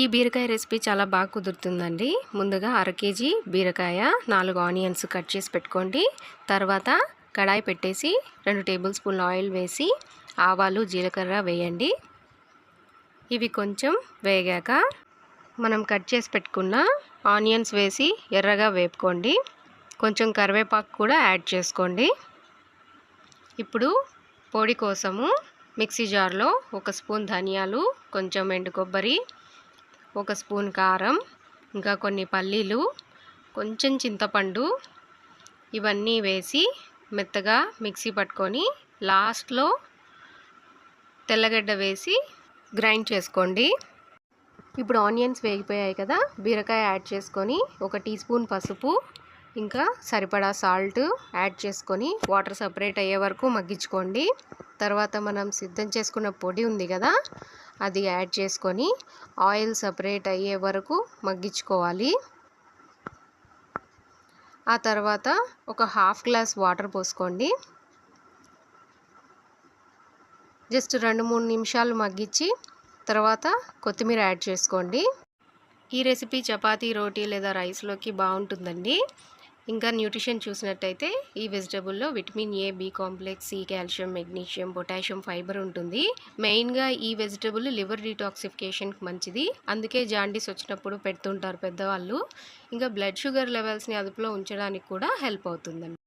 ఈ బీరకాయ రెసిపీ చాలా బాగా కుదురుతుందండి. ముందుగా అర కేజీ బీరకాయ నాలుగు ఆనియన్స్ కట్ చేసి పెట్టుకోండి. తర్వాత కడాయి పెట్టేసి రెండు టేబుల్ స్పూన్ ఆయిల్ వేసి ఆవాలు జీలకర్ర వేయండి. ఇవి కొంచెం వేగాక మనం కట్ చేసి పెట్టుకున్న ఆనియన్స్ వేసి ఎర్రగా వేపుకోండి. కొంచెం కరివేపాకు కూడా యాడ్ చేసుకోండి. ఇప్పుడు పొడి కోసము మిక్సీ జార్లో ఒక స్పూన్ ధనియాలు కొంచెం ఎండు కొబ్బరి ఒక స్పూన్ కారం ఇంకా కొన్ని పల్లీలు కొంచెం చింతపండు ఇవన్నీ వేసి మెత్తగా మిక్సీ పట్టుకొని లాస్ట్లో తెల్లగడ్డ వేసి గ్రైండ్ చేసుకోండి. ఇప్పుడు ఆనియన్స్ వేగిపోయాయి కదా బీరకాయ యాడ్ చేసుకొని ఒక టీ స్పూన్ పసుపు ఇంకా సరిపడా సాల్ట్ యాడ్ చేసుకొని వాటర్ సపరేట్ అయ్యే వరకు మగ్గించుకోండి. తర్వాత మనం సిద్ధం చేసుకున్న పొడి ఉంది కదా అది యాడ్ చేసుకొని ఆయిల్ సపరేట్ అయ్యే వరకు మగ్గించుకోవాలి. ఆ తర్వాత ఒక హాఫ్ గ్లాస్ వాటర్ పోసుకోండి. జస్ట్ రెండు మూడు నిమిషాలు మగ్గించి తర్వాత కొత్తిమీర యాడ్ చేసుకోండి. ఈ రెసిపీ చపాతీ రోటీ లేదా రైస్లోకి బాగుంటుందండి. ఇంకా న్యూట్రిషన్ చూసినట్టయితే ఈ వెజిటబుల్లో vitamin A B complex C calcium magnesium potassium fibre ఉంటుంది. మెయిన్గా ఈ వెజిటబుల్ లివర్ డీటాక్సిఫికేషన్కి మంచిది. అందుకే జాండీస్ వచ్చినప్పుడు పెడుతుంటారు పెద్దవాళ్ళు. ఇంకా బ్లడ్ షుగర్ లెవెల్స్ని అదుపులో ఉంచడానికి కూడా హెల్ప్ అవుతుందండి.